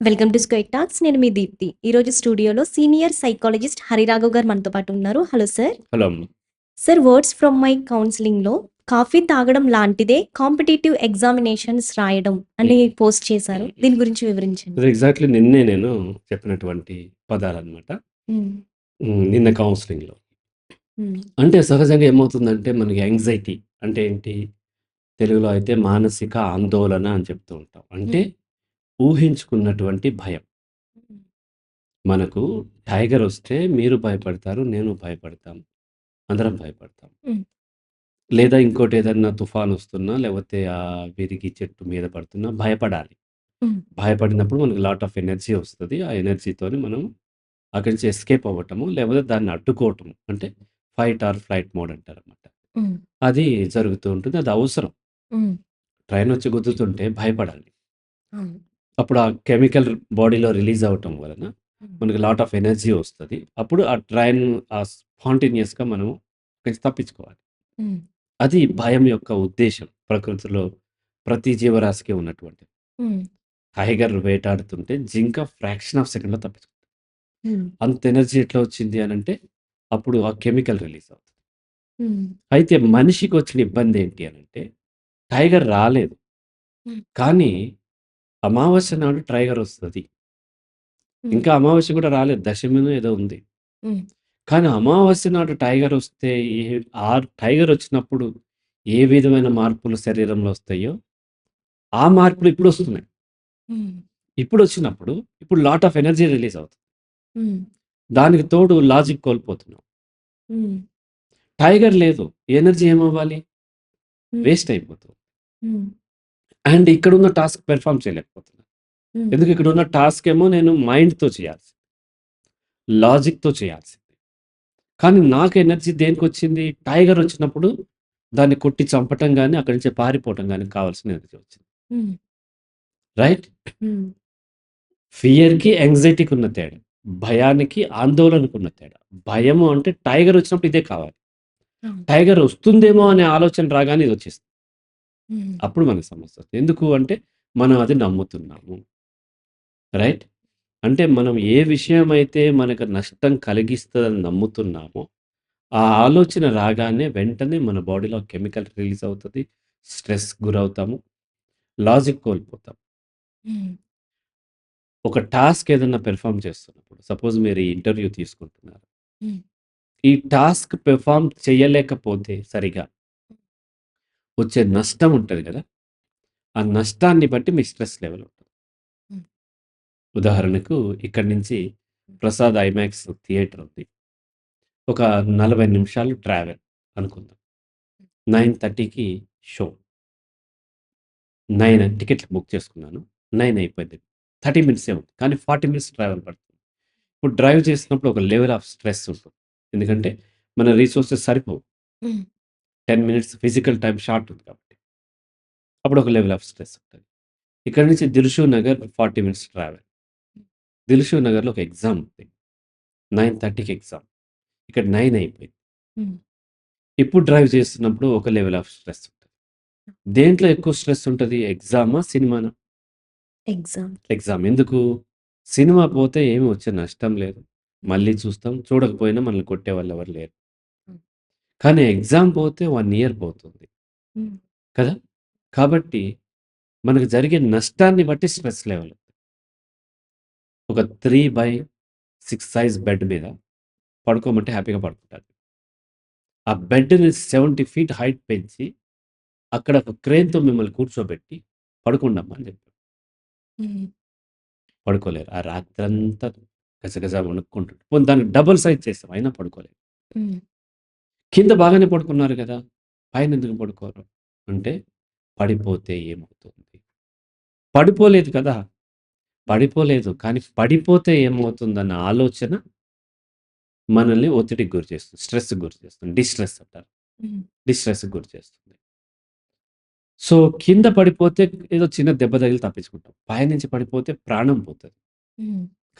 Welcome to square talks. నేను మీ దీప్తి. ఈరోజు స్టూడియోలో సీనియర్ సైకాలజిస్ట్ హరిరాఘవ్ గారు మనతో పాటు ఉన్నారు. Hello sir. Hello. Sir words from my కౌన్సెలింగ్‌లో coffee తాగడం లాంటిదే కాంపిటీటివ్ ఎగ్జామినేషన్స్ రాయడం అని హ్మ్. పోస్ట్ చేశారు. దీని గురించి వివరించండి. ఎగ్జాక్ట్‌లీ నిన్నే నేను చెప్పినటువంటి పదాలనమాట. హ్మ్. హ్మ్. నిన్న కౌన్సెలింగ్‌లో. హ్మ్. అంటే సహజంగా ఏమవుతుందంటే మనకి యాంగ్జైటీ అంటే ఏంటి? తెలుగులో అయితే మానసిక ఆందోళన అని చెప్తూ ఉంటాం. అంటే. ఊహించుకున్నటువంటి భయం. మనకు టైగర్ వస్తే మీరు భయపడతారు. నేను భయపడతాం. అందరం భయపడతాం. హ్మ్. లేదా ఇంకోటి ఏదన్నా తుఫాన్ వస్తున్నా లేకపోతే ఆహ్, విరిగి చెట్టు మీద పడుతున్నా భయపడాలి. హ్మ్. భయపడినప్పుడు మనకు లాట్ ఆఫ్ ఎనర్జీ వస్తది. ఆ ఎనర్జీతోని మనం అక్కడి నుంచి ఎస్కేప్ అవ్వటము, లేకపోతే దాన్ని అడ్డుకోవటము. అంటే ఫైట్ ఆర్ ఫ్లైట్ మోడ్ అంటారనమాట. హ్మ్. అది జరుగుతూ ఉంటుంది. అది అవసరం. హ్మ్. ట్రైన్ వచ్చి గుద్దుతుంటే భయపడాలి. అవును. అప్పుడు ఆ కెమికల్ బాడీలో రిలీజ్ అవ్వటం వలన. మనకి లాట్ ఆఫ్ ఎనర్జీ వస్తది. అప్పుడు ఆ ట్రైన్ ఆ స్పాంటేనియస్‌గా మనం తప్పించుకోవాలి. అది భయం యొక్క ఉద్దేశ్యం. ప్రకృతిలో ప్రతి జీవరాశికి ఉన్నటువంటిది. హ్మ్. టైగర్ వేటాడుతుంటే జింక ఫ్రాక్షన్ ఆఫ్ సెకండ్‌లో తప్పించుకుంటది. అంత ఎనర్జీ ఎట్లా వచ్చింది అనంటే అప్పుడు ఆ కెమికల్ రిలీజ్ అవుతది. అయితే మనిషికొచ్చిన ఇబ్బందేంటి అనంటే టైగర్ రాలేదు. కానీ అమావాస్య నాడు టైగర్ వస్తది. ఇంకా అమావాస్య కూడా రాలేదు. దశమినో ఏదో ఉంది. కానీ అమావాస్య నాడు టైగర్ వస్తే ఏ ఆ టైగర్ వచ్చినప్పుడు ఏ విధమైన మార్పులు శరీరంలో వస్తాయో ఆ మార్పులు ఇప్పుడొస్తున్నాయి. హ్మ్. ఇప్పుడొచ్చినప్పుడు ఇప్పుడు లాట్ ఆఫ్ ఎనర్జీ రిలీజ్ అవుతుంది. దానికి తోడు లాజిక్ కోల్పోతున్నాం. టైగర్ లేదు. ఎనర్జీ ఏమవ్వాలి? వేస్ట్ అయిపోతుంది. అండ్ ఇక్కడున్న టాస్క్ పెర్ఫార్మ్ చేయలేకపోతున్నా. హ్మ్. ఎందుకు ఇక్కడున్న టాస్క్ ఏమో నేను మైండ్‌తో చేయాల్సింది. లాజిక్‌తో చేయాల్సింది. కానీ నాకు ఎనర్జీ దేనికొచ్చింది? టైగర్ వచ్చినప్పుడు దాన్ని కొట్టి చంపటం గాని, అక్కడి నుంచి పారిపోవటం గాని కావాల్సిన ఎనర్జీ వచ్చింది. రైట్? ఫియర్‌కి, యాంగ్జైటీకి ఉన్న తేడా. భయానికి, ఆందోళనకున్న తేడా. భయము అంటే టైగర్ వచ్చినప్పుడు ఇదే కావాలి. టైగర్ వస్తుందేమో అనే ఆలోచన రాగానే ఇదొచ్చేస్తుంది. హ్మ్. అప్పుడు మనకు సమస్య వస్తుంది. ఎందుకు అంటే మనం అది నమ్ముతున్నాము. రైట్? అంటే మనం ఏ విషయమైతే మనకు నష్టం కలిగిస్తదని నమ్ముతున్నామో, ఆ ఆలోచన రాగానే వెంటనే మన బాడీలో కెమికల్ రిలీజ్ అవుతది. స్ట్రెస్‌కి గురవుతాము. లాజిక్ కోల్పోతాం. హ్మ్. ఒక టాస్క్ ఏదన్నా పెర్ఫార్మ్ చేస్తున్నప్పుడు సపోజ్ మీరు ఈ ఇంటర్వ్యూ తీసుకుంటున్నారు. హ్మ్. ఈ టాస్క్ పెర్ఫార్మ్ చేయలేకపోతే సరిగా వచ్చే నష్టం ఉంటది గదా! ఆ నష్టాన్ని బట్టి మీ స్ట్రెస్ లెవెల్ ఉంటది. ఉదాహరణకు ఇక్కడి నుంచి ప్రసాద్ ఐమాక్స్ థియేటర్ ఉంది. ఒక 40 నిమిషాలు ట్రావెల్ అనుకుందాం. 9:30కి షో. 9 టికెట్లు బుక్ చేసుకున్నాను. 9 అయిపోయింది. 30 మినిట్సే ఉంది. కానీ 40 మినిట్స్ ట్రావెల్ పడుతుంది. ఇప్పుడు డ్రైవ్ చేసినప్పుడు ఒక లెవెల్ ఆఫ్ స్ట్రెస్ ఉంటుంది. ఎందుకంటే మన రిసోర్సెస్ సరిపోవు. 10 మినిట్స్ ఫిజికల్ టైమ్ షార్ట్ ఉంది కాబట్టి. అప్పుడు ఒక లెవెల్ ఆఫ్ స్ట్రెస్ ఉంటది. ఇక్కడి నుంచి దిల్‌షు నగర్ 40 మినిట్స్ ట్రావెల్. దిల్‌షు నగర్‌లో ఒక ఎగ్జామ్ ఉంది. 9:30కి ఎగ్జామ్. ఇక్కడ 9 అయిపోయింది. ఇప్పుడు డ్రైవ్ చేస్తున్నప్పుడు ఒక లెవెల్ ఆఫ్ స్ట్రెస్ ఉంటది. దేంట్లో ఎక్కువ స్ట్రెస్ ఉంటది? ఎగ్జామా? సినిమానా? ఎగ్జామ్. ఎగ్జామ్. ఎందుకు? సినిమా పోతే ఏమి వచ్చే నష్టం లేదు. మళ్ళీ చూస్తాం. చూడకపోయినా మనల్ని కొట్టేవాళ్ళు ఎవరు లేరు. కానీ ఎగ్జామ్ పోతే 1 ఇయర్ పోతుంది. హ్మ్. కదా! కాబట్టి మనకు జరిగే నష్టాన్ని బట్టి స్ట్రెస్ లెవెల్. ఒక 3/6 సైజ్ బెడ్ మీద పడుకోమంటే హ్యాపీగా పడుకుంటారు. ఆ బెడ్‌ని 70 ఫీట్ హైట్ పెంచి అక్కడ ఒక క్రేన్‌తో మిమ్మల్ని కూర్చోబెట్టి పడుకోండమ్మా అని చెప్పారు. హ్మ్. పడుకోలేరు. ఆ రాత్రంతా గజగజ వణుక్కుంటుంటారు. పోనీ దానికి డబుల్ సైజ్ చేసాం. అయినా పడుకోలేరు. హ్మ్. కింద బాగానే పడుకున్నారు కదా! పైన ఎందుకు పడుకోరు? అంటే పడిపోతే ఏమవుతుంది? పడిపోలేదు కదా! పడిపోలేదు. కానీ పడిపోతే ఏమవుతుందన్న ఆలోచన మనల్ని ఒత్తిడికి గురి చేస్తుంది. స్ట్రెస్‌కి గురి చేస్తుంది. డిస్ట్రెస్ అంటారు. డిస్ట్రెస్‌కి గురి చేస్తుంది. సో, కింద పడిపోతే ఏదో చిన్న దెబ్బ తగిలి తప్పించుకుంటాం. పైనుంచి పడిపోతే ప్రాణం పోతది.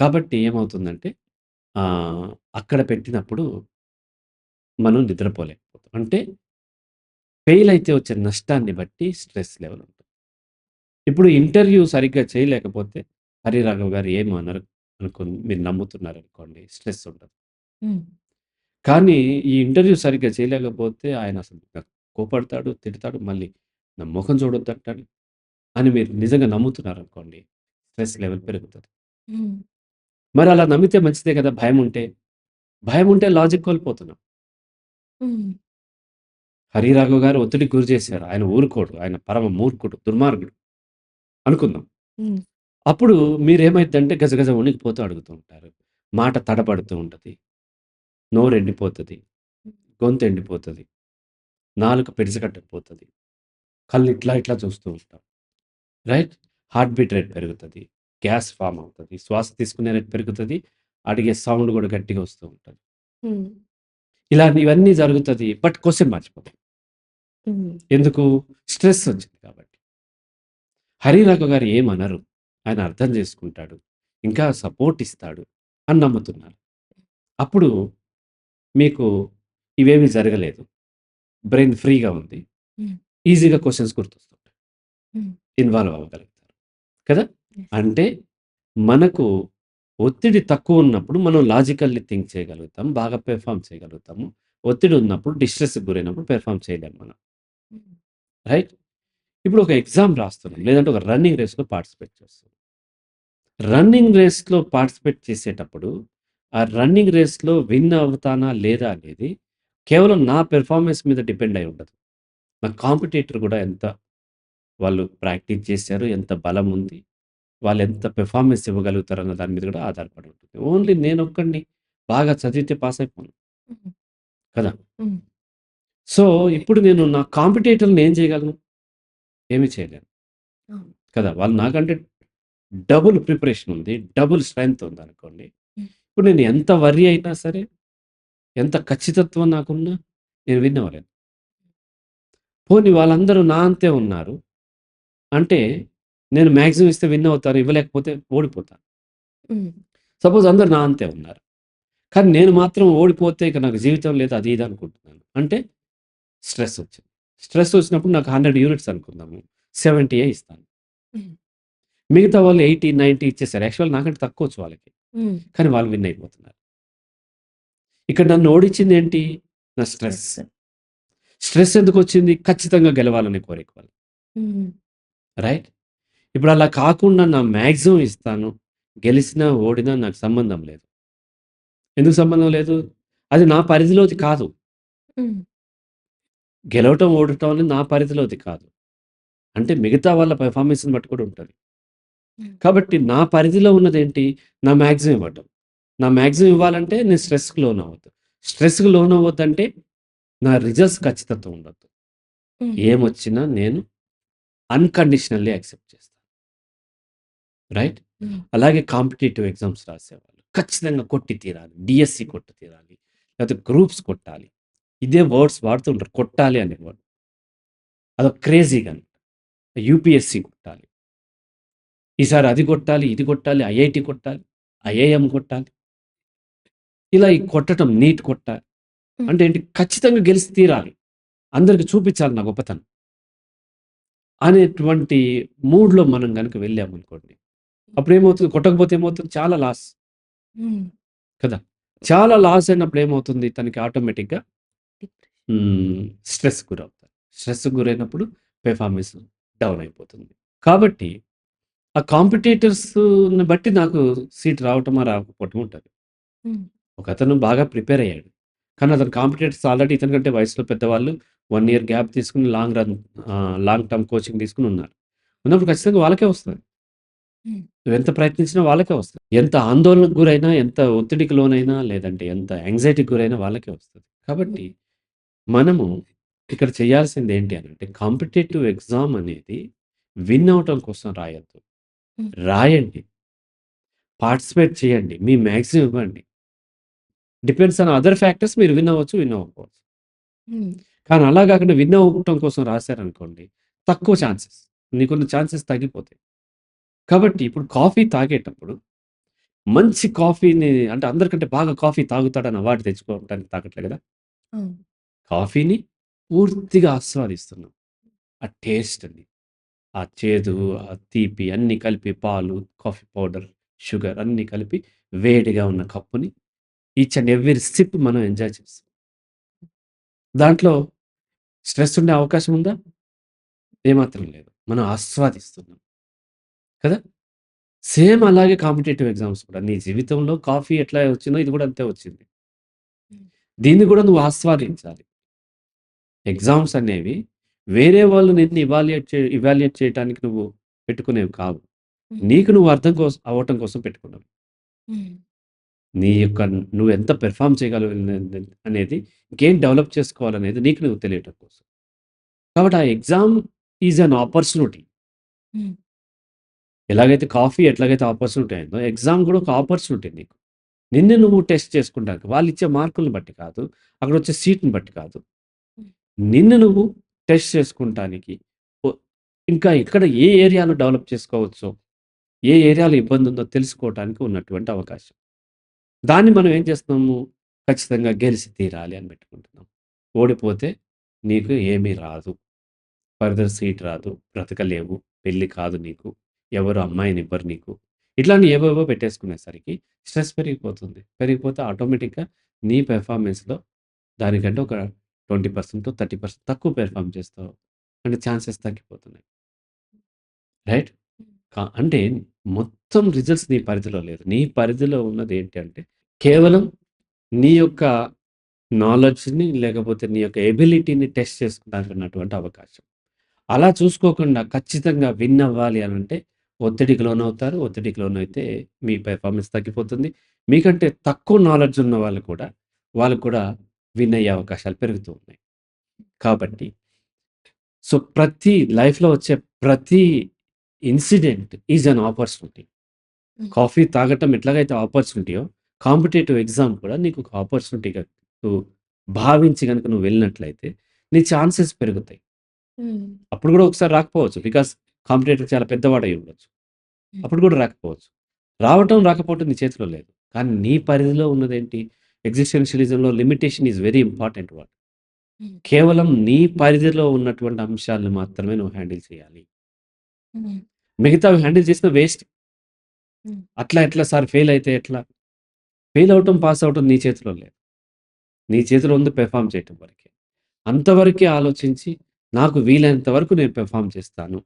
కాబట్టి ఏమవుతుందంటే అక్కడ పెట్టినప్పుడు మనం నిద్రపోలేకపోతాం. అంటే ఫెయిల్ అయితే వచ్చే నష్టాన్ని బట్టి స్ట్రెస్ లెవెల్ ఉంటుంది. ఇప్పుడు ఇంటర్వ్యూ సరిగ్గా చేయలేకపోతే హరిరాఘవ్ గారు ఏమి అనుకోని మీరు నమ్ముతున్నారనుకోండి స్ట్రెస్ ఉండదు. కానీ ఈ ఇంటర్వ్యూ సరిగ్గా చేయలేకపోతే ఆయన అసలు కోపడతాడు, తిడతాడు, మళ్ళీ నా మొఖం చూడొద్దంటాడు అని మీరు నిజంగా నమ్ముతున్నారనుకోండి స్ట్రెస్ లెవెల్ పెరుగుతది. మరి అలా నమ్మితే మంచిదే కదా! భయముంటే. భయముంటే లాజిక్ కోల్పోతున్నాం. హ్మ్. హరిరాఘవ్ గారు ఒత్తిడికి గురి చేశారు. ఆయన ఊరుకోడు. ఆయన పరమ మూర్ఖుడు, దుర్మార్గుడు అనుకుందాం. హ్మ్. అప్పుడు మీరేమైద్దంటే గజగజ వణికిపోతూ అడుగుతూ ఉంటారు. మాట తడబడుతూ ఉంటది. నోరెండిపోతది. గొంతు ఎండిపోతది. నాలుక పిడిసగట్టకపోతది. కళ్ళు ఇట్లా ఇట్లా చూస్తూ ఉంటాం. రైట్? హార్ట్ బీట్ రేట్ పెరుగుతది. గ్యాస్ ఫార్మ్ అవుతది. శ్వాస తీసుకునే రేట్ పెరుగుతది. అడిగే సౌండ్ గూడా గట్టిగా వస్తూ ఉంటది. హ్మ్. ఇలా ఇవన్నీ జరుగుతది. బట్ క్వెషన్ మర్చిపోతాం. ఎందుకు? స్ట్రెస్ వచ్చింది కాబట్టి. హరిరాఘవ్ గారు ఏమనరు. ఆయన అర్థం చేసుకుంటాడు. ఇంకా సపోర్ట్ ఇస్తాడు అని నమ్ముతున్నారు. అప్పుడు మీకు ఇవేమీ జరగలేదు. బ్రెయిన్ ఫ్రీగా ఉంది. ఈజీగా క్వెషన్స్ గుర్తొస్తుంటాయి. ఇన్వాల్వ్ అవ్వగలుగుతారు. కదా! అంటే మనకు ఒత్తిడి తక్కువున్నప్పుడు మనం లాజికల్లీ థింక్ చేయగలుగుతాం. బాగా పెర్ఫార్మ్ చేయగలుగుతాము. ఒత్తిడి ఉన్నప్పుడు డిస్ట్రెస్‌కి గురైనప్పుడు పెర్ఫార్మ్ చేయలేం మనం. రైట్? ఇప్పుడు ఒక ఎగ్జామ్ రాస్తున్నాం. లేదంటే ఒక రన్నింగ్ రేస్‌లో పార్టిసిపేట్ చేస్తున్నాం. రన్నింగ్ రేస్‌లో పార్టిసిపేట్ చేసేటప్పుడు ఆ రన్నింగ్ రేస్‌లో విన్ అవుతానా లేదా అనేది కేవలం నా పెర్ఫార్మన్స్ మీద డిపెండ్ అయి ఉండదు. నా కాంపిటీటర్ గూడా ఎంత వాళ్ళు ప్రాక్టీస్ చేశారు, ఎంత బలం ఉంది, వాళ్ళెంత పెర్ఫార్మన్స్ ఇవ్వగలుగుతారన్న దాని మీద కూడా ఆధారపడి ఉంటుంది. ఓన్లీ నేనొక్కడిని బాగా చదివితే పాస్ అయిపోను. కదా! సో, ఇప్పుడు నేను నా కాంపిటీటర్‌ని ఏం చేయగలను? ఏమి చేయలేను. కదా! వాళ్ళు నాకంటే డబుల్ ప్రిపరేషన్ ఉంది. డబుల్ స్ట్రెంగ్త్ ఉందనుకోండి. హ్మ్. ఇప్పుడు నేను ఎంత వర్రీ అయినా సరే, ఎంత ఖచ్చితత్వం నాకున్నా నేను విన్ అవ్వలేను. పోనీ వాళ్ళందరూ నా అంతే ఉన్నారు. అంటే నేను మాక్సిమం ఇస్తే విన్ అవుతాను. ఇవ్వలేకపోతే ఓడిపోతాను. సపోజ్ అందరూ నా అంతే ఉన్నారు. కానీ నేను మాత్రం ఓడిపోతే ఇక నాకు జీవితం లేదు అది ఇది అనుకుంటున్నాను. అంటే స్ట్రెస్ వచ్చింది. స్ట్రెస్ వచ్చినప్పుడు నాకు 100 యూనిట్స్ అనుకుందాము. 70 ఇస్తాను. మిగతా వాళ్ళు 80, 90 ఇచ్చేసారు. యాక్చువల్‌గా నాకంటే తక్కువొచ్చు వాళ్ళకి. హ్మ్. కానీ వాళ్ళు విన్ అయిపోతున్నారు. ఇక్కడ నన్ను ఓడించింది ఏంటి? నా స్ట్రెస్. స్ట్రెస్. స్ట్రెస్ ఎందుకొచ్చింది? ఖచ్చితంగా గెలవాలనే కోరిక. హ్మ్. రైట్? ఇప్పుడు అలా కాకుండా నా మాక్సిమం ఇస్తాను. గెలిసినా, ఓడినా నాకు సంబంధం లేదు. ఎందుకు సంబంధం లేదు? అది నా పరిధిలోది కాదు. గెలవటం, ఓడటం అనేది నా పరిధిలోది కాదు. అంటే మిగతా వాళ్ళ పెర్ఫార్మన్స్‌ని బట్టి కూడా ఉంటది. కాబట్టి నా పరిధిలో ఉన్నదేంటి? నా మాక్సిమం ఇవ్వటం. నా మాక్సిమం ఇవ్వాలంటే నేను స్ట్రెస్‌కి లోనవ్వద్దు. స్ట్రెస్‌కి లోనవ్వద్దంటే నా రిజల్ట్స్ ఖచ్చితత్వం ఉండొద్దు. ఏమొచ్చినా నేను అన్‌కండిషనల్లీ యాక్సెప్ట్ చేస్తాను. రైట్? హ్మ్. అలాగే కాంపిటీటివ్ ఎగ్జామ్స్ రాసేవాళ్ళు. ఖచ్చితంగా కొట్టి తీరాలి. డీఎస్సీ కొట్టి తీరాలి. లేకపోతే గ్రూప్స్ కొట్టాలి. ఇదే వర్డ్స్ వాడుతుంటారు. కొట్టాలి అనే వర్డ్. అదొక క్రేజీగా. యూపీఎస్సీ కొట్టాలి. ఈసారి అది కొట్టాలి, ఇది కొట్టాలి, ఐఐటీ కొట్టాలి, ఐఐఎం కొట్టాలి. ఇలా ఈ కొట్టటం నీట్ కొట్టాలి. అంటే ఏంటి? ఖచ్చితంగా గెలిచి తీరాలి. అందరికి చూపించాలి నా గొప్పతనం. అనేటువంటి మూడ్‌లో మనం గనుక వెళ్ళామనుకోండి. అప్పుడేమవుతుంది? కొట్టకపోతే ఏమవుతుంది? చాలా లాస్. కదా! చాలా లాస్ అయినప్పుడు ఏమవుతుంది? తనకి ఆటోమేటిక్‌గా. స్ట్రెస్‌కి గురవుతారు. స్ట్రెస్‌కి గురైనప్పుడు పెర్ఫార్మన్స్ డౌన్ అయిపోతుంది. కాబట్టి ఆ కాంపిటీటర్స్‌ని బట్టి నాకు సీట్ రావటమా, రాకపోవటమా ఉంటది. హ్మ్. ఒకతను బాగా ప్రిపేర్ అయ్యాడు. కానీ అతని కాంపిటీటర్స్ ఆల్రెడీ ఇతని కంటే వయసులో పెద్దవాళ్ళు 1 ఇయర్ గ్యాప్ తీసుకొని long run long term coaching తీసుకొని ఉన్నారు. ఉన్నప్పుడు ఖచ్చితంగా వాళ్ళకే వస్తది. నువ్వెంత ప్రయత్నించినా వాళ్ళకే వస్తది. ఎంత ఆందోళనకు గురైనా, ఎంత ఒత్తిడికి లోనైనా, లేదంటే ఎంత యాంక్సైటీకి గురైనా వాళ్ళకే వస్తది. కాబట్టి మనము ఇక్కడ చేయాల్సింది ఏంటి అనంటే కాంపిటీటివ్ ఎగ్జామ్ అనేది విన్ అవ్వటం కోసం రాయొద్దు. రాయండి. పార్టిసిపేట్ చేయండి. మీ మాక్సిమం ఇవ్వండి. డిపెండ్స్ ఆన్ అదర్ ఫ్యాక్టర్స్ మీరు విన్ అవ్వచ్చు, విన్ అవ్వకపోవచ్చు. కానీ అలా కాకుండా విన్ అవ్వటం కోసం రాశారనుకోండి, తక్కువ ఛాన్సెస్. నీకున్న ఛాన్సెస్ తగ్గిపోతాయి. కాబట్టి ఇప్పుడు కాఫీ తాగేటప్పుడు మంచి కాఫీని అంటే అందరికంటే బాగా కాఫీ తాగుతాడని అవార్డ్ తెచ్చుకోవటానికి తాగట్లే కదా! అవును. కాఫీని పూర్తిగా ఆస్వాదిస్తున్నాం. ఆ టేస్ట్‌ని. ఆ చేదు, ఆ తీపి అన్నీ కలిపి పాలు, కాఫీ పౌడర్, షుగర్ అన్నీ కలిపి వేడిగా ఉన్న కప్పుని ఈచ్ అండ్ ఎవ్రీ సిప్ మనం ఎంజాయ్ చేస్తాం. దాంట్లో స్ట్రెస్ ఉండే అవకాశం ఉందా? ఏమాత్రం లేదు. మనం ఆస్వాదిస్తున్నాం. కదా! సేమ్ అలాగే కాంపిటీటివ్ ఎగ్జామ్స్ కూడా. నీ జీవితంలో కాఫీ ఎట్లా వచ్చిందో ఇది కూడా అంతే వచ్చింది. దీన్ని కూడా నువ్వు ఆస్వాదించాలి. ఎగ్జామ్స్ అనేవి వేరే వాళ్ళు నిన్ను ఇవాల్యుయేట్ చే ఇవాల్యుయేట్ చేయటానికి నువ్వు పెట్టుకునేవి కావు. నీకు నువ్వు అర్థం కోసం అవ్వటం కోసం పెట్టుకున్నవి. నీ యొక్క నువ్వెంత పెర్ఫార్మ్ చేయగలవు న అనేది గేమ్ డెవలప్ చేసుకోవాలనేది నీకు నువ్వు తెలియటం కోసం. కాబట్టి ఆ ఎగ్జామ్ ఈజ్ అన్ ఆపర్చునిటీ. ఎలాగైతే కాఫీ ఎట్లాగైతే ఆపర్చునిటీ అయిందో, ఎగ్జామ్ కూడా ఒక ఆపర్చునిటీ నీకు. నిన్ను నువ్వు టెస్ట్ చేసుకుంటానికి. వాళ్ళిచ్చే మార్కులను బట్టి కాదు. అక్కడొచ్చే సీట్‌ని బట్టి కాదు. నిన్ను నువ్వు టెస్ట్ చేసుకుంటానికి ఇంకా ఎక్కడ ఏ ఏరియాలో డెవలప్ చేసుకోవచ్చో, ఏ ఏరియాలో ఇబ్బందుందో తెలుసుకోవటానికి ఉన్నటువంటి అవకాశం. దాన్ని మనం ఏం చేస్తున్నాము? ఖచ్చితంగా గెలిచి తీరాలి అని పెట్టుకుంటున్నాం. ఓడిపోతే నీకు ఏమీ రాదు. ఫర్దర్ సీట్ రాదు. బ్రతకలేవు. పెళ్ళి కాదు నీకు. ఎవరు అమ్మాయినివ్వరు నీకు. ఇట్లాంటివి ఏవేవో పెట్టేసుకునేసరికి స్ట్రెస్ పెరిగిపోతుంది. పెరిగిపోతే ఆటోమేటిక్‌గా నీ పెర్ఫార్మన్స్‌లో దానికంటే ఒక 20% 30% తక్కువ పెర్ఫార్మ్ చేస్తావు. అంటే ఛాన్సెస్ తగ్గిపోతున్నాయి. రైట్? అంటే మొత్తం రిజల్ట్స్ నీ పరిధిలో లేదు. నీ పరిధిలో ఉన్నది ఏంటి అంటే కేవలం నీ యొక్క నాలెడ్జ్‌ని లేకపోతే నీ యొక్క ఎబిలిటీని టెస్ట్ చేసుకోవడానికి ఉన్నటువంటి అవకాశం. అలా చూసుకోకుండా ఖచ్చితంగా విన్ అవ్వాలి అనంటే ఒత్తిడికి లోనవుతారు. ఒత్తిడికి లోనైతే మీ పెర్ఫార్మన్స్ తగ్గిపోతుంది. మీకంటే తక్కువ నాలెడ్జ్ ఉన్న వాళ్ళు కూడా, వాళ్ళు కూడా విన్ అయ్యే అవకాశాలు పెరుగుతూ ఉన్నాయి. కాబట్టి సో, ప్రతి లైఫ్‌లో వచ్చే ప్రతి incident is an opportunity. Coffee తాగటం ఎట్లాగైతే ఆపర్చునిటీయో, కాంపిటీటివ్ ఎగ్జామ్ కూడా నీకు ఒక ఆపర్చునిటీగా నువ్వు భావించి గనుక నువ్వు వెళ్ళినట్లయితే నీ ఛాన్సెస్ పెరుగుతాయి. అప్పుడు కూడా ఒకసారి రాకపోవచ్చు. బికాస్ కాంపిటీటర్ చాలా పెద్దవాడై ఉండొచ్చు. అప్పుడు కూడా రాకపోవచ్చు. రావటం, రాకపోవటం నీ చేతిలో లేదు. కానీ నీ పరిధిలో ఉన్నదేంటి? ఎగ్జిస్టెన్షియలిజంలో limitation is very important word. హ్మ్. కేవలం నీ పరిధిలో ఉన్నటువంటి అంశాలను మాత్రమే నువ్వు హ్యాండిల్ చేయాలి. హ్మ్. మిగతావి హ్యాండిల్ చేసినా వేస్ట్. అట్లా ఎట్లా సార్ ఫెయిల్ అయితే ఎట్లా? ఫెయిల్ అవ్వటం, పాస్ అవ్వటం నీ చేతిలో లేదు. నీ చేతిలో ఉంది పెర్ఫార్మ్ చేయటం వరకే. అంతవరకే ఆలోచించి నాకు వీలైనంత వరకు నేను పెర్ఫార్మ్ చేస్తాను.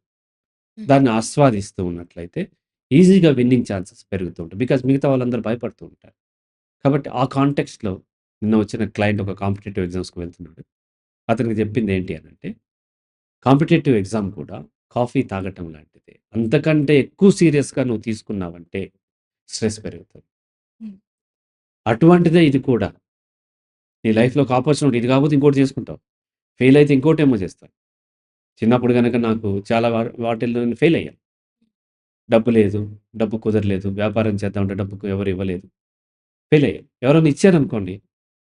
దాన్ని ఆస్వాదిస్తూ ఉన్నట్లయితే ఈజీగా విన్నింగ్ ఛాన్సెస్ పెరుగుతూ ఉంటాయి. బికాస్ మిగతా వాళ్ళందరూ భయపడుతూ ఉంటారు. కాబట్టి ఆ కాంటెక్స్ట్‌లో నిన్న వచ్చిన క్లయింట్ ఒక కాంపిటీటివ్ ఎగ్జామ్స్‌కి వెళ్తున్నాడు. అతనికి చెప్పింది ఏంటి అనంటే, కాంపిటీటివ్ ఎగ్జామ్ కూడా కాఫీ తాగటం లాంటిదే. అంతకంటే ఎక్కువ సీరియస్‌గా నువ్వు తీసుకున్నావంటే స్ట్రెస్ పెరుగుతది. అటువంటిదే ఇది కూడా. నీ లైఫ్‌లో ఒక ఆపర్చునిటీ ఇది కాకపోతే ఇంకోటి చేసుకుంటావు. ఫెయిల్ అయితే ఇంకోటేమో చేస్తావు. చిన్నప్పుడు గనక నాకు చాలా వాటిల్లో నేను ఫెయిల్ అయ్యాను. డబ్బు లేదు. డబ్బు కుదరలేదు. వ్యాపారం చేద్దామంటే డబ్బుకు ఎవరు ఇవ్వలేదు. ఫెయిల్ అయ్యాను. ఎవరైనా ఇచ్చారనుకోండి,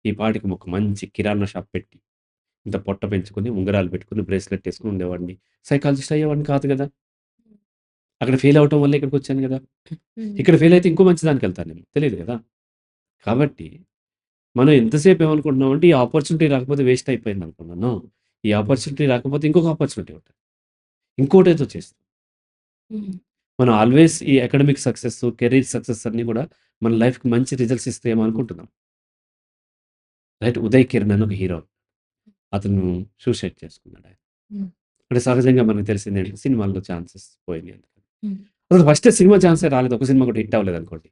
ఈ పాటికి ఒక మంచి కిరాణా షాప్ పెట్టి, ఇంత పొట్ట పెంచుకొని, ఉంగరాలు పెట్టుకొని, బ్రేస్లెట్ ఏసుకొని ఉండేవాడిని. సైకాలజిస్ట్ అయ్యేవాడిని కాదు కదా! అక్కడ ఫెయిల్ అవ్వటం వల్లే ఇక్కడికొచ్చాను కదా! హ్మ్. ఇక్కడ ఫెయిల్ అయితే ఇంకో మంచి దానికెళ్తాను నేను. తెలీదు కదా! కాబట్టి మనం ఎంతసేపు ఏమనుకుంటున్నామంటే ఈ ఆపర్చునిటీ రాకపోతే వేస్ట్ అయిపోయింది అనుకున్నాం. ఈ ఆపర్చునిటీ రాకపోతే ఇంకొక ఆపర్చునిటీ ఉంటది. ఇంకోటేదో చేస్తాం. హ్మ్. మనం ఆల్వేస్ ఈ అకాడమిక్ సక్సెస్, కెరీర్ సక్సెస్ అన్నీ కూడా మన లైఫ్‌కి మంచి రిజల్ట్స్ ఇస్తాయేమో అనుకుంటున్నాం. రైట్. 'ఉదయ్ కిరణ్' అని ఒక హీరో. అతను సూసైడ్ చేసుకున్నాడాయన. హ్మ్. అంటే సహజంగా మనకు తెలిసిందేంటి సినిమాల్లో ఛాన్సెస్ పోయినాయి. హ్మ్. అసలు ఫస్టే సినిమా ఛాన్సే రాలేదు. ఒక సినిమా కూడా హిట్ అవ్వలేదనుకోండి.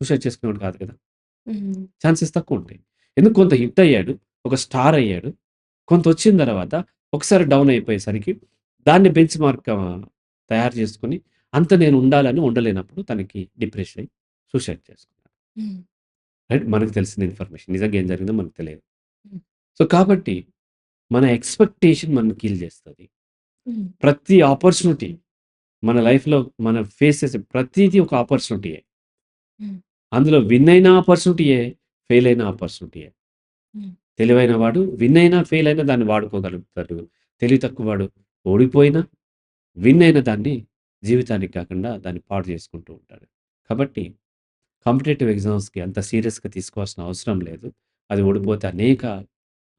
సూసైడ్ చేసుకునేవాడు కాదు కదా! ఛాన్సెస్ తక్కువుంటాయి. ఎందుకు కొంత హిట్ అయ్యాడు. ఒక స్టార్ అయ్యాడు. కొంత వచ్చిన తర్వాత ఒకసారి డౌన్ అయిపోయేసరికి దాన్ని బెంచ్ మార్క్ తయారు చేసుకొని అంత నేను ఉండాలని ఉండలేనప్పుడు తనకి డిప్రెషన్ అయ్యి సూసైడ్ చేసుకున్నాడు. హ్మ్. రైట్. మనకు తెలిసిన ఇన్ఫర్మేషన్. నిజంగా ఏం జరిగిందో మనకు తెలియదు. సో, కాబట్టి మన ఎక్స్‌పెక్టేషన్ మనల్ని కిల్ చేస్తది. ప్రతి ఆపర్చునిటీ మన లైఫ్‌లో మనం ఫేస్ చేసే ప్రతీదీ ఒక ఆపర్చునిటీయే. అందులో విన్ అయిన ఆపర్చునిటీయే, ఫెయిల్ అయిన ఆపర్చునిటీయే. తెలివైన వాడు విన్ అయినా, ఫెయిల్ అయినా దాన్ని వాడుకోగలుగుతాడు. తెలివి తక్కువ వాడు ఓడిపోయినా, విన్ అయిన దాన్ని జీవితానికి కాకుండా దాన్ని పాడు చేసుకుంటూ ఉంటాడు. కాబట్టి కాంపిటీటివ్ ఎగ్జామ్స్‌కి అంత సీరియస్‌గా తీసుకోవాల్సిన అవసరం లేదు. అది ఓడిపోతే అనేక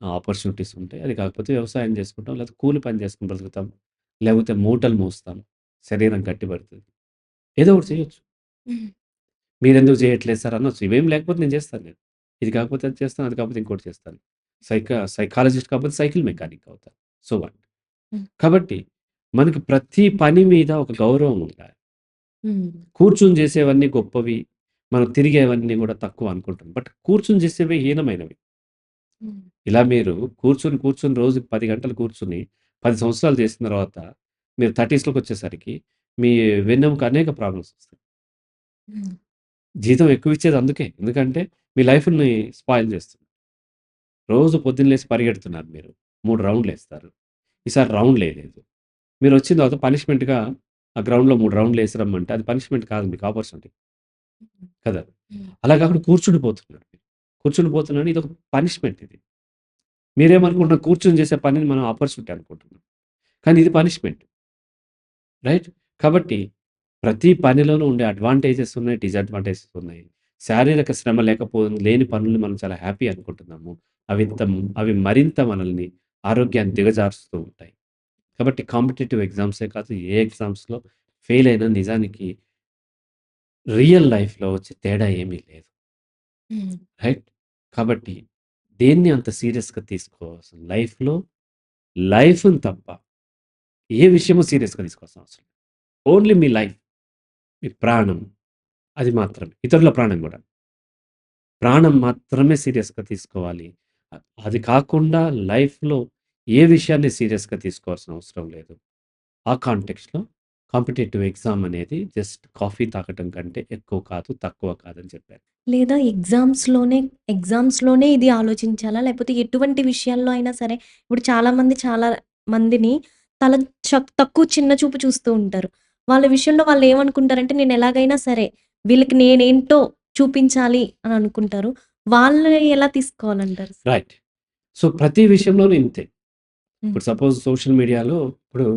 ఆపర్చునిటీస్ ఉంటాయి. అది కాకపోతే వ్యవసాయం చేసుకుంటాం. లేకపోతే కూలి పని చేసుకొని బ్రతుకుతాం. లేకపోతే మూటలు మోస్తాం. శరీరం గట్టిపడుతది. ఏదో ఒకటి చేయొచ్చు. మీరెందుకు చేయట్లేదు సార్ అనొచ్చు. ఇవేం లేకపోతే నేను చేస్తాను నేను. ఇది కాకపోతే అది చేస్తాను. అది కాకపోతే ఇంకోటి చేస్తాను. సైకా సైకాలజిస్ట్ కాకపోతే సైకిల్ మెకానిక్ అవుతా. So what? కాబట్టి మనకి ప్రతి పని మీద ఒక గౌరవం ఉండాలి. కూర్చొని చేసేవన్నీ గొప్పవి. మనం తిరిగేవన్నీ కూడా తక్కువ అనుకుంటాం. బట్ కూర్చొని చేసేవే హీనమైనవి. ఇలా మీరు కూర్చొని, కూర్చొని రోజుకి 10 గంటలు కూర్చొని 10 సంవత్సరాలు చేసిన తర్వాత మీరు 30స్‌లోకొచ్చేసరికి మీ వెన్నెముక అనేక ప్రాబ్లమ్స్ వస్తాయి. జీతం ఎక్కువ ఇచ్చేది అందుకే. ఎందుకంటే మీ లైఫ్‌ని స్పాయిల్ చేస్తుంది. రోజు పొద్దున్న లేసి పరిగెడుతున్నారు మీరు. 3 రౌండ్‌లేస్తారు. ఈసారి రౌండ్‌లేయలేదు. మీరొచ్చిన తర్వాత పనిష్మెంట్‌గా ఆ గ్రౌండ్‌లో 3 రౌండ్‌లేసి రమ్మంటే అది పనిష్మెంట్ కాదు మీకు ఆపర్చునిటీ. కదా! అలా కాకుండా కూర్చుండిపోతున్నారు. కూర్చుండిపోతున్నారని ఇదొక పనిష్మెంట్ ఇది. మీరేమనుకుంటున్నారు కూర్చొని చేసే పనిని మనం ఆపర్చునిటీ అనుకుంటున్నాం. కానీ ఇది పనిష్మెంట్. రైట్? కాబట్టి ప్రతి పనిలోనూ ఉండే అడ్వాంటేజెస్ ఉన్నాయి. డిసడ్వాంటేజెస్ ఉన్నాయి. శారీరక శ్రమ లేకపో లేని పనులు మనం చాలా హ్యాపీ అనుకుంటున్నాము. అవింత అవి మరింత మనల్ని ఆరోగ్యాన్ని దిగజారుస్తూ ఉంటాయి. కాబట్టి కాంపిటీటివ్ ఎగ్జామ్సే కాదు ఏ ఎగ్జామ్స్‌లో ఫెయిల్ అయినా నిజానికి రియల్ లైఫ్‌లో వచ్చే తేడా ఏమీ లేదు. రైట్? కాబట్టి దేన్ని అంత సీరియస్‌గా తీసుకోవాల్సిన లైఫ్‌లో లైఫ్‌ని తప్ప ఏ విషయము సీరియస్‌గా తీసుకోవాల్సిన అవసరం. ఓన్లీ మీ లైఫ్. మీ ప్రాణం. అది మాత్రమే. ఇతరుల ప్రాణం గూడా. ప్రాణం మాత్రమే సీరియస్‌గా తీసుకోవాలి. అది కాకుండా లైఫ్‌లో ఏ విషయాన్ని సీరియస్‌గా తీసుకోవాల్సిన అవసరం లేదు. ఆ కాంటెక్స్లో కాంపిటేటివ్ ఎగ్జామ్ అనేది జస్ట్ కాఫీ తాగటం కంటే ఎక్కువ కాదు, తక్కువ కాదని చెప్పారు లేదా ఎగ్జామ్స్‌లోనే ఎగ్జామ్స్‌లోనే ఇది ఆలోచించాలా? లేకపోతే ఎటువంటి విషయాల్లో అయినా సరే ఇప్పుడు చాలామంది చాలా మందిని తల చ తక్కువ చిన్న చూపు చూస్తూ ఉంటారు. వాళ్ళ విషయంలో వాళ్ళు ఏమనుకుంటారంటే నేను ఎలాగైనా సరే వీళ్ళకి నేనేంటో చూపించాలి అని అనుకుంటారు. వాళ్ళని ఎలా తీసుకోవాలంటారు? రైట్. సో, ప్రతి విషయంలోనూ ఇంతే. ఇప్పుడు సపోజ్ సోషల్ మీడియాలో ఇప్పుడు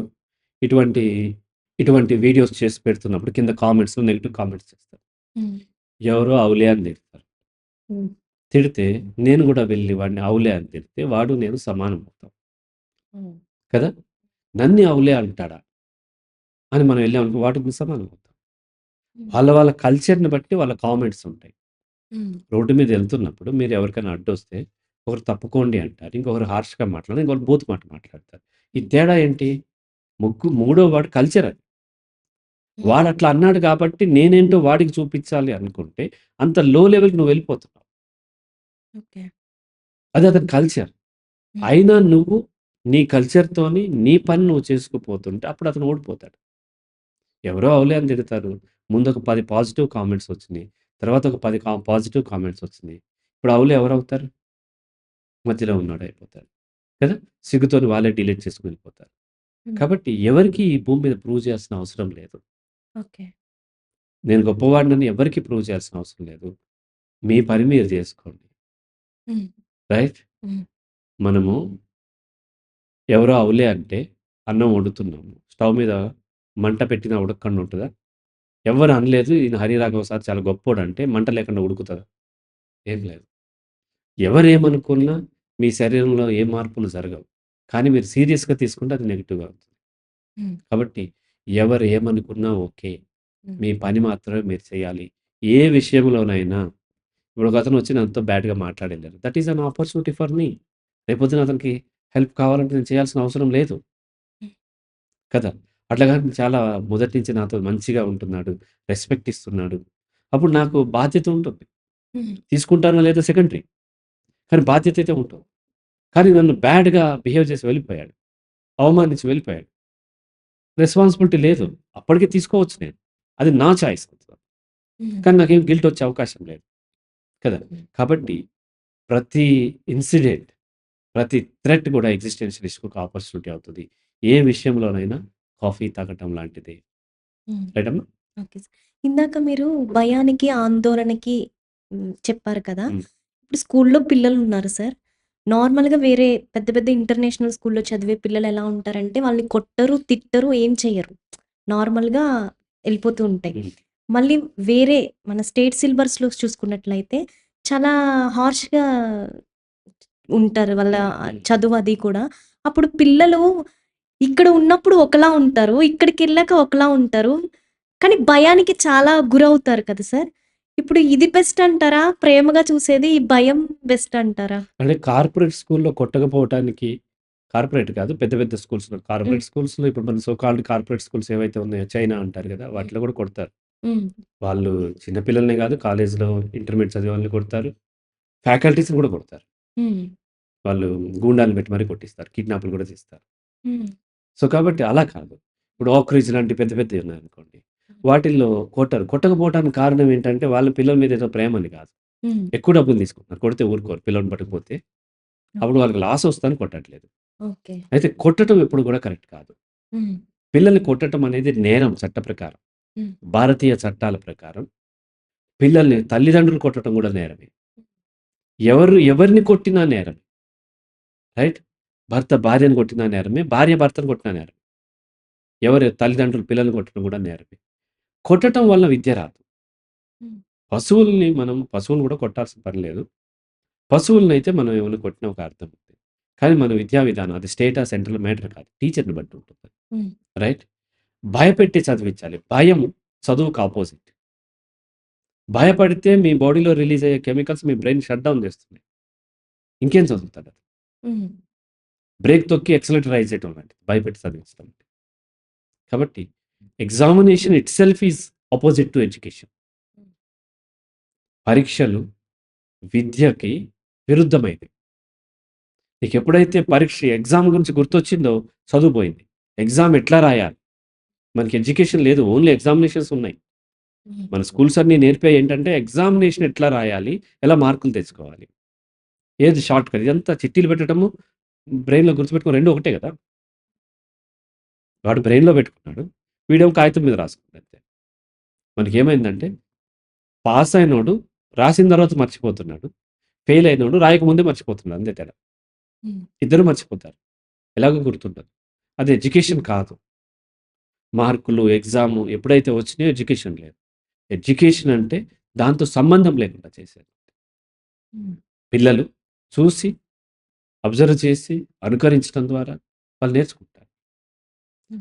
ఇటువంటి, ఇటువంటి వీడియోస్ చేసి పెడుతున్నప్పుడు కింద కామెంట్స్‌లో నెగెటివ్ కామెంట్స్ చేస్తారు. ఎవరో ఔలియా అని తిడతారు. తిడితే నేను గూడా వెళ్ళి వాడిని ఔలియా అని తిడితే వాడు నేను సమానం అవుతాం. కదా! నన్ను ఔలియా అంటాడా? అని మనం వెళ్ళామనుకో వాడికి సమానం అవుతాం. వాళ్ళ వాళ్ళ కల్చర్‌ని బట్టి వాళ్ళ కామెంట్స్ ఉంటాయి. హ్మ్. రోడ్డు మీద ఎళ్తున్నప్పుడు మీరు ఎవరికైనా అడ్డొస్తే ఒకరు తప్పుకోండి అంటారు. ఇంకొకరు హార్ష్‌గా మాట్లాడతారు. ఇంకొకరు బూతు మాట మాట్లాడతారు. ఈ తేడా ఏంటి? ముగ్గు మూడో వాడి కల్చర్ అది. హ్మ్. వాడట్లా అన్నాడు కాబట్టి నేనేంటో వాడికి చూపించాలి అనుకుంటే అంత లో లెవెల్‌కి నువ్వు వెళ్ళిపోతున్నావు. ఓకే. అది అతని కల్చర్. హ్మ్. అయినా నువ్వు నీ కల్చర్‌తోని నీ పని నువ్వు చేసుకుపోతుంటే అప్పుడు అతను ఓడిపోతాడు. ఎవరో ఔలే అని తిడతారు. ముందు ఒక 10 పాజిటివ్ కామెంట్స్ వచ్చినియి. తర్వాత ఒక 10 కా పాజిటివ్ కామెంట్స్ వచ్చినియి. ఇప్పుడు ఔలే ఎవరవుతారు? మధ్యలో ఉన్నాడు అయిపోతారు. కదా! సిగ్గుతోని వాళ్ళే డిలీట్ చేసుకొని వెళ్ళిపోతారు. కాబట్టి ఎవరికీ ఈ భూమి మీద ప్రూవ్ చేయాల్సిన అవసరం లేదు. ఓకే. నేను గొప్పవాడినని ఎవరికీ ప్రూవ్ చేయాల్సిన అవసరం లేదు. మీ పని మీరు చేసుకోండి. రైట్? మనము ఎవరో ఔలే అంటే అన్నం వండుతున్నాము. స్టవ్ మీద మంట పెట్టినా ఉడకకుండా ఉంటదా? ఎవ్వరు అనలేదు. ఈయన హరిరాఘవ సార్ చాలా గొప్పోడంటే మంట లేకుండా ఉడుకుతదా? ఏం లేదు. ఎవరేమనుకున్నా మీ శరీరంలో ఏ మార్పులు జరగవు. కానీ మీరు సీరియస్‌గా తీసుకుంటే అది నెగెటివ్‌గా అవుతుంది. కాబట్టి ఎవరు ఏమనుకున్నా ఓకే. మీ పని మాత్రమే మీరు చేయాలి. ఏ విషయంలోనైనా ఇప్పుడు ఒకతను వచ్చి నాతో బ్యాడ్‌గా మాట్లాడెళ్ళారు. That is an opportunity for me. రేపొద్దున అతనికి హెల్ప్ కావాలంటే నేను చేయాల్సిన అవసరం లేదు. కదా! అట్లా కాదు చాలా మొదటి నుంచి నాతో మంచిగా ఉంటున్నాడు. రెస్పెక్ట్ ఇస్తున్నాడు. అప్పుడు నాకు బాధ్యత ఉంటుంది. తీసుకుంటానో లేదో సెకండరీ. కానీ బాధ్యత అయితే ఉంటుంది. కానీ నన్ను బ్యాడ్‌గా బిహేవ్ చేసి వెళ్ళిపోయాడు. అవమానించి వెళ్ళిపోయాడు. రెస్పాన్సిబిలిటీ లేదు. అప్పటికి తీసుకోవచ్చు నేను. అది నా చాయిస్. కానీ నాకేం గిల్ట్ వచ్చే అవకాశం లేదు. కదా! కాబట్టి ప్రతి ఇన్సిడెంట్, ప్రతి థ్రెట్ కూడా ఎగ్జిస్టెన్షియలిస్ట్‌కి ఒక ఆపర్చునిటీ అవుతది. ఏ విషయంలోనైనా కాఫీ తాగటం లాంటిదే. హ్మ్. రైట్ అమ్మా? Okay sir. ఇందాక మీరు భయానికి, ఆందోళనకి హ్మ్. చెప్పారు కదా! హ్మ్. ఇప్పుడు స్కూల్‌లో పిల్లలున్నారు సార్. నార్మల్‌గా వేరే పెద్ద పెద్ద ఇంటర్నేషనల్ స్కూల్‌లో చదివే పిల్లలు ఎలా ఉంటారంటే వాళ్ళని కొట్టరు, తిట్టరు, ఏం చెయ్యరు. నార్మల్‌గా ఎళ్ళిపోతూ ఉంటాయి. హ్మ్. మళ్ళీ వేరే మన స్టేట్ సిలబస్‌లో చూసుకున్నట్లయితే చాలా హార్ష్‌గా ఉంటారు. వాళ్ళ హ్మ్. హ్మ్. చదువు అది కూడా. అప్పుడు పిల్లలు ఇక్కడ ఉన్నప్పుడు ఒకలా ఉంటారు. ఇక్కడికెళ్ళాక ఒకలా ఉంటారు. కానీ భయానికి చాలా గురవుతారు కదా సార్! ఇప్పుడు ఇది బెస్ట్ అంటారా? ప్రేమగా చూసేది ఈ భయం బెస్ట్ అంటారా? అంటే కార్పొరేట్ స్కూల్‌లో కొట్టకపోవటానికి కార్పొరేట్ కాదు. పెద్ద పెద్ద స్కూల్స్‌లో. హ్మ్. కార్పొరేట్ స్కూల్స్‌లో ఇప్పుడు మన సో కాల్డ్ కార్పొరేట్ స్కూల్స్ ఏవైతే ఉన్నాయో చైనా అంటారు! హ్మ్. వాటిలో గూడా కొడతారు. హ్మ్. వాళ్ళు చిన్న పిల్లల్నే కాలేజ్‌లో ఇంటర్మీడియేట్ చదివే వాళ్ళని కొడతారు. ఫ్యాకల్టీస్‌ని గూడా కొడతారు. హ్మ్. వాళ్ళు గూండాలను పెట్టి మరీ కొట్టిస్తారు. కిడ్నాప్‌లు గూడా చేస్తారు. హ్మ్. సో, కాబట్టి అలా కాదు. ఇప్పుడు ఓక్ రిడ్జ్ లాంటి పెద్ద పెద్దయి ఉన్నాయనుకోండి. వాటిల్లో కొట్టరు. కొట్టకపోవటానికి కారణం ఏంటంటే వాళ్ళ పిల్లల మీద ఏదో ప్రేమని కాదు. హ్మ్. ఎక్కువ డబ్బులు తీసుకుంటున్నారు. కొడితే ఊరుకోరు పిల్లోడిని పట్టుకుపోతే. అప్పుడు వాళ్ళకి లాస్ వస్తదని కొట్టట్లేదు. అయితే కొట్టటం ఎప్పుడు గూడా కరెక్ట్ కాదు. పిల్లల్ని కొట్టటం అనేది నేరం చట్ట ప్రకారం. భారతీయ చట్టాల ప్రకారం పిల్లల్ని తల్లిదండ్రులు కొట్టటం గూడా నేరమే. ఎవరు ఎవరిని కొట్టినా నేరమే. రైట్? భర్త భార్యను కొట్టినా నేరమే. భార్య భర్తను కొట్టినా నేరమే. ఎవరు తల్లిదండ్రులు పిల్లల్ని కొట్టడం గూడా నేరమే. కొట్టటం వల్ల విద్య రాదు. పశువుల్ని మనం పశువులను గూడా కొట్టాల్సిన పని లేదు. పశువులనైతే మనం ఏమైనా కొట్టినా ఒక అర్థం ఉంది. కానీ మన విద్యా విధానం అది స్టేటా, సెంట్రల్ మ్యాటర్ కాదు. టీచర్‌ని బట్టి ఉంటుంది. రైట్? భయపెట్టి చదివించాలి. భయం చదువుకు అపోజిట్. భయపడితే మీ బాడీలో రిలీజ్ అయ్యే కెమికల్స్ మీ బ్రెయిన్ షట్ డౌన్ చేస్తున్నాయి. ఇంకేం చదువుతాడు? బ్రేక్ తొక్కి ఎక్సలెటర్ రైజ్ చేయటం లాంటిది. భయపెట్టి చదివించడం. కాబట్టి examination itself is opposite to education. పరీక్షలు విద్యకి విరుద్ధమైనవి. నీకెప్పుడైతే పరీక్ష ఎగ్జామ్ గురించి గుర్తొచ్చిందో చదువుపోయింది ఎగ్జామ్ ఎట్లా రాయాలి? మనకి ఎడ్యుకేషన్ లేదు. ఓన్లీ ఎగ్జామినేషన్స్ ఉన్నాయి. మన స్కూల్స్ అన్నీ నేర్పే ఏంటంటే ఎగ్జామినేషన్ ఎట్లా రాయాలి? ఎలా మార్కులు తెచ్చుకోవాలి? ఏది షార్ట్ కట్ ఇదంతా చిట్టీలు పెట్టడము, బ్రెయిన్‌లో గుర్తుపెట్టుకోవడం 2 ఒకటే గదా! వాడు బ్రెయిన్‌లో పెట్టుకున్నాడు. వీడేమో కాగితం మీద రాసుకున్నాడు అంతే. మనకేమైందంటే పాస్ అయినోడు రాసిన తర్వాత మర్చిపోతున్నాడు. ఫెయిల్ అయినోడు రాయకముందే మర్చిపోతున్నాడు. అంతే తేడా. హ్మ్. ఇద్దరు మర్చిపోతారు. ఎలాగో గుర్తుండదు. అది ఎడ్యుకేషన్ కాదు. మార్కులు, ఎగ్జాము ఎప్పుడైతే వచ్చినాయో ఎడ్యుకేషన్ లేదు. ఎడ్యుకేషన్ అంటే దాంతో సంబంధం లేకుండా చేసేది. హ్మ్. పిల్లలు చూసి, అబ్జర్వ్ చేసి, అనుకరించడం ద్వారా వాళ్ళు నేర్చుకుంటారు.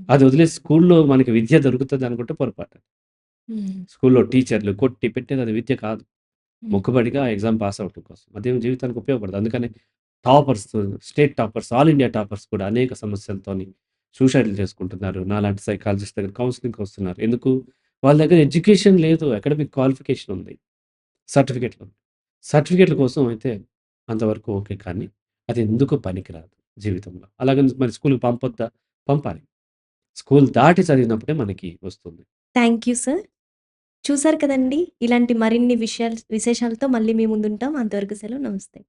అది వదిలేసి స్కూల్‌లో మనకి విద్య దొరుకుతది అనుకుంటే పొరపాటు. స్కూల్‌లో టీచర్లు కొట్టి పెట్టేది అది విద్య కాదు. మొక్కుబడిగా ఎగ్జామ్ పాస్ అవ్వటం కోసం. అదేం జీవితానికి ఉపయోగపడదు. అందుకని toppers, state toppers, all India toppers కూడా అనేక సమస్యలతోని సూసైడ్‌లు చేసుకుంటున్నారు. నాలాంటి సైకాలజిస్ట్ దగ్గర కౌన్సెలింగ్‌కి వస్తున్నారు. ఎందుకు? వాళ్ళ దగ్గర ఎడ్యుకేషన్ లేదు. అకాడమిక్ క్వాలిఫికేషన్ ఉంది. సర్టిఫికేట్‌లు. సర్టిఫికేట్‌ల కోసం అయితే అంతవరకు ఓకే. కానీ అది ఎందుకు పనికిరాదు జీవితంలో. అలాగని మరి స్కూల్‌కి పంపొద్దా? పంపాలి. స్కూల్ దాటి చదివినప్పుడే మనకి వస్తుంది. Thank you sir. చూసారు కదండి ఇలాంటి మరిన్ని విషయాలు విశేషాలతో మళ్ళీ మీ ముందుంటాం. అంతవరకు సెలవు. నమస్తే.